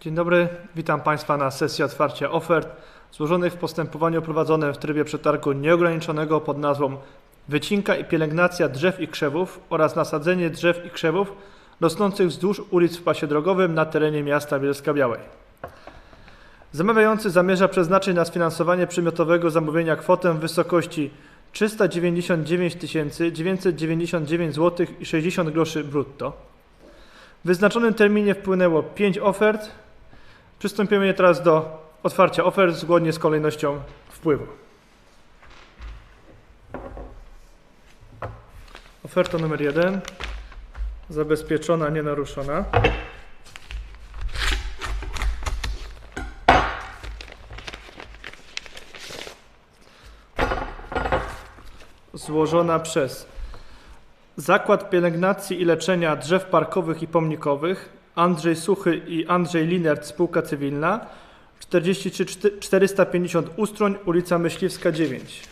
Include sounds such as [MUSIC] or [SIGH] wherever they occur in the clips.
Dzień dobry, witam Państwa na sesji otwarcia ofert złożonych w postępowaniu prowadzonym w trybie przetargu nieograniczonego pod nazwą Wycinka i pielęgnacja drzew i krzewów oraz nasadzenie drzew i krzewów rosnących wzdłuż ulic w pasie drogowym na terenie miasta Bielska Białej. Zamawiający zamierza przeznaczyć na sfinansowanie przedmiotowego zamówienia kwotę w wysokości 399 999 zł i 60 groszy brutto. W wyznaczonym terminie wpłynęło 5 ofert. Przystąpimy teraz do otwarcia ofert zgodnie z kolejnością wpływu. Oferta numer 1. Zabezpieczona, nienaruszona. Złożona przez Zakład Pielęgnacji i Leczenia Drzew Parkowych i Pomnikowych Andrzej Suchy i Andrzej Linert Spółka Cywilna 43 450 Ustroń, ulica Myśliwska 9.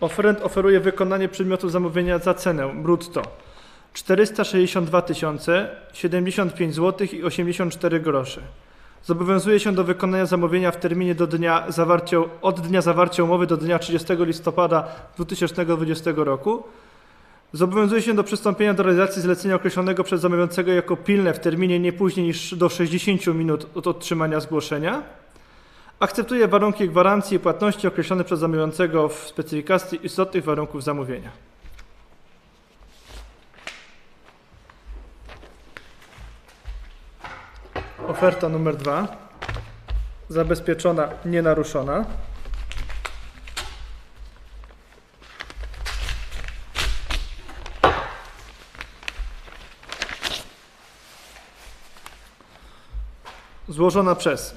Oferent oferuje wykonanie przedmiotu zamówienia za cenę brutto 462 075 zł i 84 grosze. Zobowiązuje się do wykonania zamówienia w terminie do dnia zawarcia, od dnia zawarcia umowy do dnia 30 listopada 2020 roku. Zobowiązuje się do przystąpienia do realizacji zlecenia określonego przez zamawiającego jako pilne w terminie nie później niż do 60 minut od otrzymania zgłoszenia. Akceptuje warunki gwarancji i płatności określone przez zamawiającego w specyfikacji istotnych warunków zamówienia. Oferta numer dwa. Zabezpieczona, nienaruszona. Złożona przez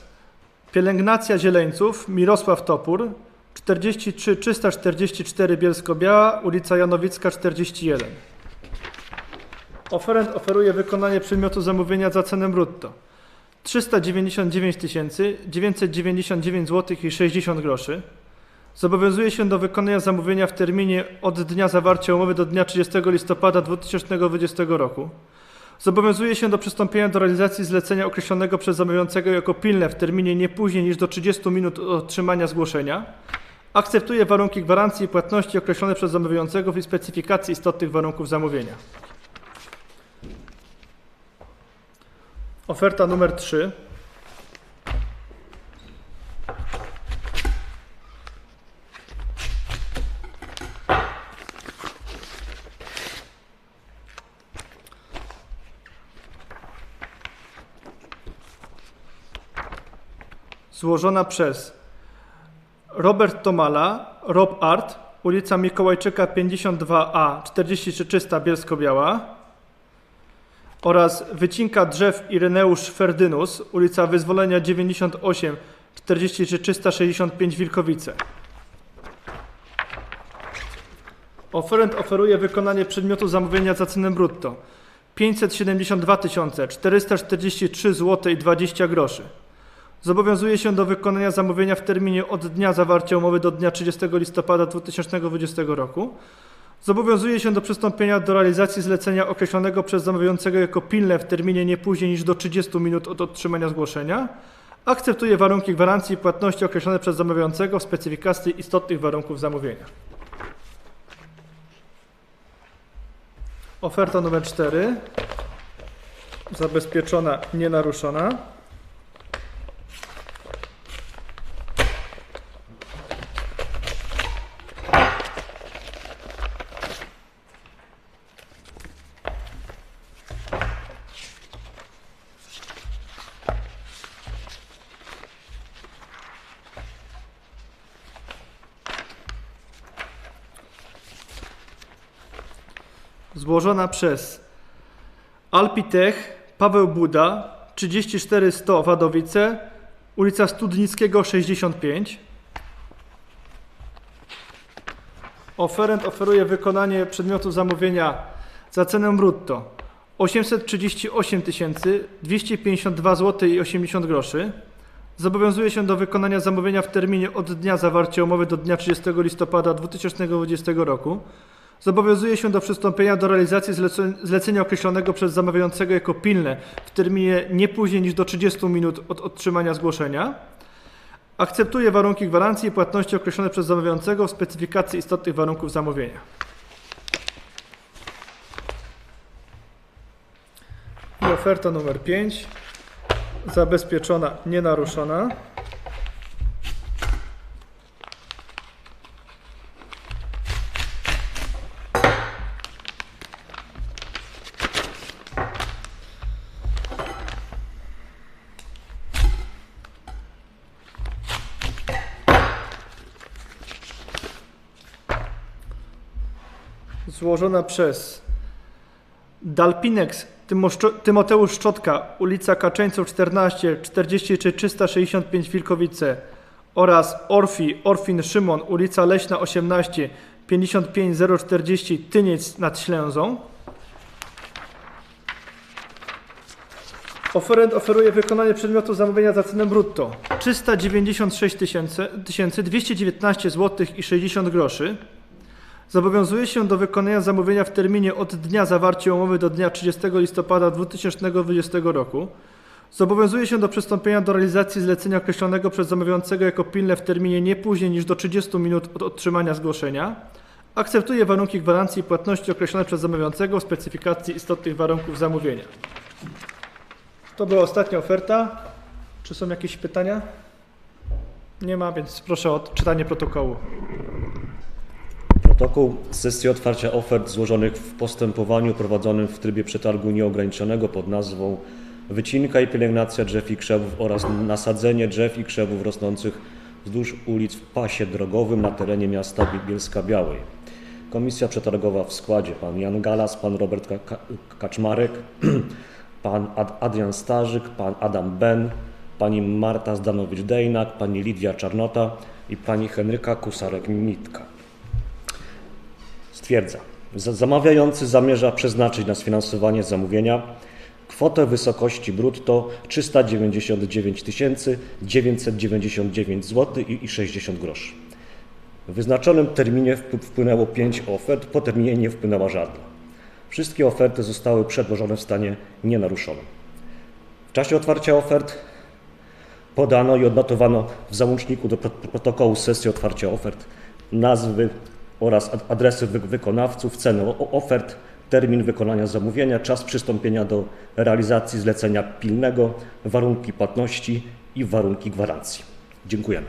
Pielęgnacja Zieleńców Mirosław Topór 43 344 Bielsko-Biała, ulica Janowicka 41. Oferent oferuje wykonanie przedmiotu zamówienia za cenę brutto 399 999 zł i 60 groszy. Zobowiązuje się do wykonania zamówienia w terminie od dnia zawarcia umowy do dnia 30 listopada 2020 roku. Zobowiązuje się do przystąpienia do realizacji zlecenia określonego przez zamawiającego jako pilne w terminie nie później niż do 30 minut otrzymania zgłoszenia. Akceptuje warunki gwarancji i płatności określone przez zamawiającego w specyfikacji istotnych warunków zamówienia. Oferta numer 3. Złożona przez Robert Tomala, Rob Art, ulica Mikołajczyka 52A 4300 Bielsko-Biała oraz wycinka drzew Ireneusz Ferdynus, ulica Wyzwolenia 98 43 365 Wilkowice. Oferent oferuje wykonanie przedmiotu zamówienia za cenę brutto 572 443 zł i 20 groszy. Zobowiązuje się do wykonania zamówienia w terminie od dnia zawarcia umowy do dnia 30 listopada 2020 roku. Zobowiązuje się do przystąpienia do realizacji zlecenia określonego przez zamawiającego jako pilne w terminie nie później niż do 30 minut od otrzymania zgłoszenia. Akceptuje warunki gwarancji i płatności określone przez zamawiającego w specyfikacji istotnych warunków zamówienia. Oferta numer 4. Zabezpieczona, nienaruszona. Złożona przez Alpitech Paweł Buda 3400 Wadowice, ulica Studnickiego 65. Oferent oferuje wykonanie przedmiotu zamówienia za cenę brutto 838 252 zł i 80 groszy. Zobowiązuje się do wykonania zamówienia w terminie od dnia zawarcia umowy do dnia 30 listopada 2020 roku Zobowiązuje się do przystąpienia do realizacji zlece- zlecenia określonego przez zamawiającego jako pilne w terminie nie później niż do 30 minut od otrzymania zgłoszenia. Akceptuje warunki gwarancji i płatności określone przez zamawiającego w specyfikacji istotnych warunków zamówienia. I oferta numer 5. Zabezpieczona, nienaruszona. Złożona przez Dalpinex Tymoteusz Szczotka, ulica Kaczeńców 14, 43 365 Wilkowice oraz Orfi Orfin Szymon, ulica Leśna 18, 55 040 Tyniec nad Ślęzą. Oferent oferuje wykonanie przedmiotu zamówienia za cenę brutto 396 219 zł i 60 groszy. Zobowiązuje się do wykonania zamówienia w terminie od dnia zawarcia umowy do dnia 30 listopada 2020 roku. Zobowiązuje się do przystąpienia do realizacji zlecenia określonego przez zamawiającego jako pilne w terminie nie później niż do 30 minut od otrzymania zgłoszenia. Akceptuje warunki gwarancji i płatności określone przez zamawiającego w specyfikacji istotnych warunków zamówienia. To była ostatnia oferta. Czy są jakieś pytania? Nie ma, więc proszę o odczytanie protokołu. Protokół sesji otwarcia ofert złożonych w postępowaniu prowadzonym w trybie przetargu nieograniczonego pod nazwą Wycinka i pielęgnacja drzew i krzewów oraz nasadzenie drzew i krzewów rosnących wzdłuż ulic w pasie drogowym na terenie miasta Bielska Białej. Komisja przetargowa w składzie pan Jan Galas, pan Robert Ka- Ka- Kaczmarek, [CLEARS THROAT] pan Ad- Adrian Starzyk, pan Adam Ben, pani Marta Zdanowicz-Dejnak, pani Lidia Czarnota i pani Henryka Kusarek-Mitka. Stwierdza, za- zamawiający zamierza przeznaczyć na sfinansowanie zamówienia kwotę wysokości brutto 399 999 zł i i 60 groszy. W wyznaczonym terminie wpł- wpłynęło 5 ofert, po terminie nie wpłynęła żadna. Wszystkie oferty zostały przedłożone w stanie nienaruszonym. W czasie otwarcia ofert podano i odnotowano w załączniku do pro- protokołu sesji otwarcia ofert nazwy oraz ad- adresy wy- wykonawców, ceny o- ofert, termin wykonania zamówienia, czas przystąpienia do realizacji zlecenia pilnego, warunki płatności i warunki gwarancji. Dziękujemy.